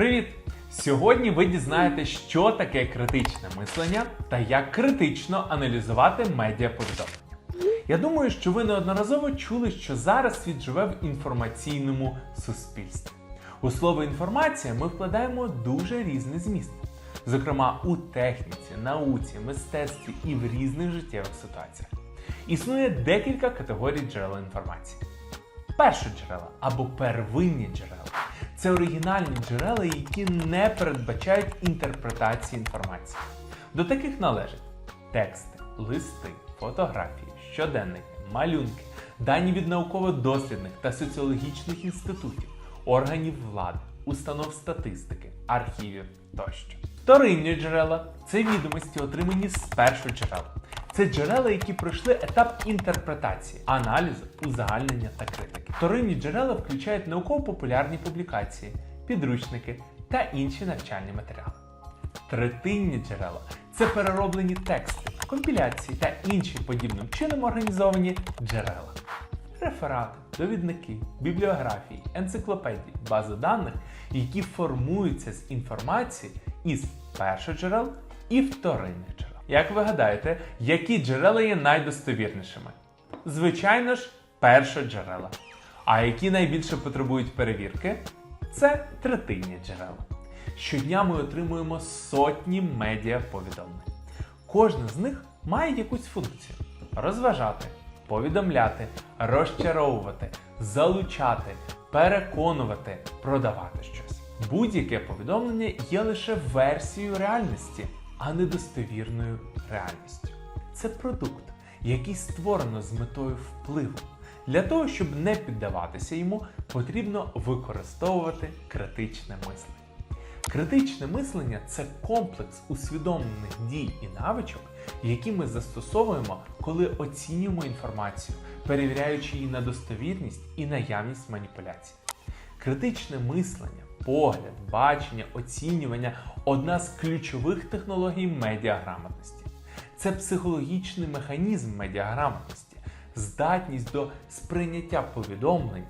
Привіт! Сьогодні ви дізнаєтесь, що таке критичне мислення та як критично аналізувати медіаповідомлення. Я думаю, що ви неодноразово чули, що зараз світ живе в інформаційному суспільстві. У слово інформація ми вкладаємо дуже різний зміст, зокрема у техніці, науці, мистецтві і в різних життєвих ситуаціях. Існує декілька категорій джерел інформації. Першоджерела або первинні джерела це оригінальні джерела, які не передбачають інтерпретації інформації. До таких належать тексти, листи, фотографії, щоденники, малюнки, дані від науково-дослідних та соціологічних інститутів, органів влади, установ статистики, архівів тощо. Вторинні джерела це відомості, отримані з першоджерел. Це джерела, які пройшли етап інтерпретації, аналізу, узагальнення та критики. Вторинні джерела включають науково-популярні публікації, підручники та інші навчальні матеріали. Третинні джерела це перероблені тексти, компіляції та інші подібним чином організовані джерела. Реферати, довідники, бібліографії, енциклопедії, бази даних, які формуються з інформації із першоджерел і вторинних джерел. Як ви гадаєте, які джерела є найдостовірнішими? Звичайно ж, першоджерела. А які найбільше потребують перевірки? Це третинні джерела. Щодня ми отримуємо сотні медіа повідомлень. Кожна з них має якусь функцію: розважати, повідомляти, розчаровувати, залучати, переконувати, продавати щось. Будь-яке повідомлення є лише версією реальності, а не достовірною реальністю. Це продукт, який створено з метою впливу. Для того, щоб не піддаватися йому, потрібно використовувати критичне мислення. Критичне мислення це комплекс усвідомлених дій і навичок, які ми застосовуємо, коли оцінюємо інформацію, перевіряючи її на достовірність і наявність маніпуляцій. Критичне мислення, погляд, бачення, оцінювання одна з ключових технологій медіаграмотності. Це психологічний механізм медіаграмотності, здатність до сприйняття повідомлень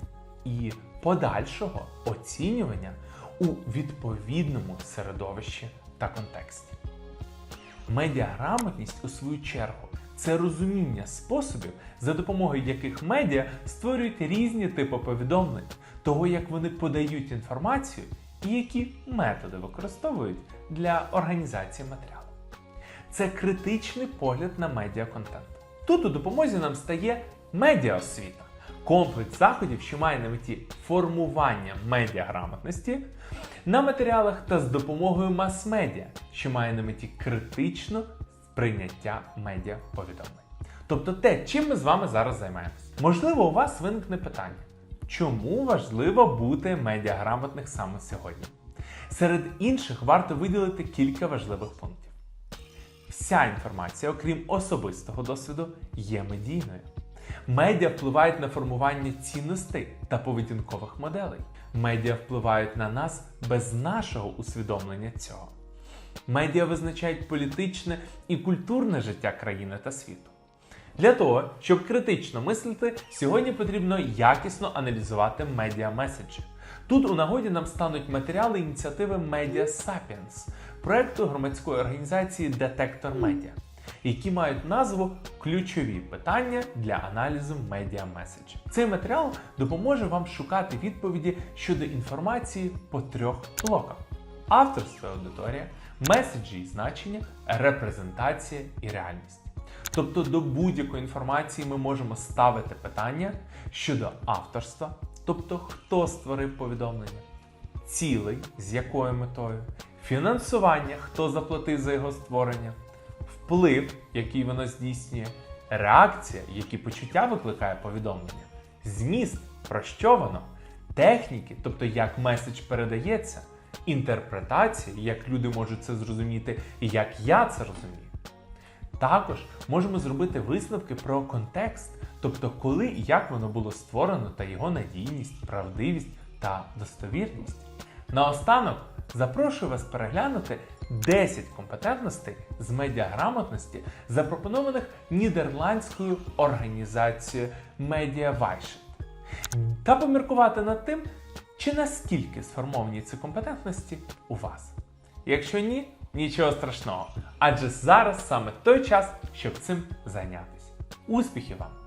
і подальшого оцінювання у відповідному середовищі та контексті. Медіаграмотність, у свою чергу, це розуміння способів, за допомогою яких медіа створюють різні типи повідомлень, того, як вони подають інформацію і які методи використовують для організації матеріалу. Це критичний погляд на медіаконтент. Тут у допомозі нам стає медіаосвіта, комплекс заходів, що має на меті формування медіаграмотності на матеріалах та з допомогою мас-медіа, що має на меті критично сприйняття медіаповідомлень. Тобто те, чим ми з вами зараз займаємось. Можливо, у вас виникне питання, чому важливо бути медіаграмотних саме сьогодні? Серед інших варто виділити кілька важливих пунктів. Вся інформація, окрім особистого досвіду, є медійною. Медіа впливають на формування цінностей та поведінкових моделей. Медіа впливають на нас без нашого усвідомлення цього. Медіа визначають політичне і культурне життя країни та світу. Для того, щоб критично мислити, сьогодні потрібно якісно аналізувати медіа-меседжі. Тут у нагоді нам стануть матеріали ініціативи Media Sapiens, проекту громадської організації Детектор Медіа, які мають назву Ключові питання для аналізу медіа-меседжів. Цей матеріал допоможе вам шукати відповіді щодо інформації по трьох блоках: авторство і аудиторія, меседжі і значення, репрезентація і реальність. Тобто до будь-якої інформації ми можемо ставити питання щодо авторства, тобто хто створив повідомлення, цілей, з якою метою, фінансування, хто заплатив за його створення, вплив, який воно здійснює, реакція, які почуття викликає повідомлення, зміст, про що воно, техніки, тобто як меседж передається, інтерпретації, як люди можуть це зрозуміти і як я це розумію. Також можемо зробити висновки про контекст, тобто коли і як воно було створено та його надійність, правдивість та достовірність. Наостанок запрошую вас переглянути 10 компетентностей з медіаграмотності, запропонованих нідерландською організацією MediaWish, та поміркувати над тим, Чи наскільки сформовані ці компетентності у вас? Якщо ні, нічого страшного, адже зараз саме той час, щоб цим зайнятися. Успіхів вам!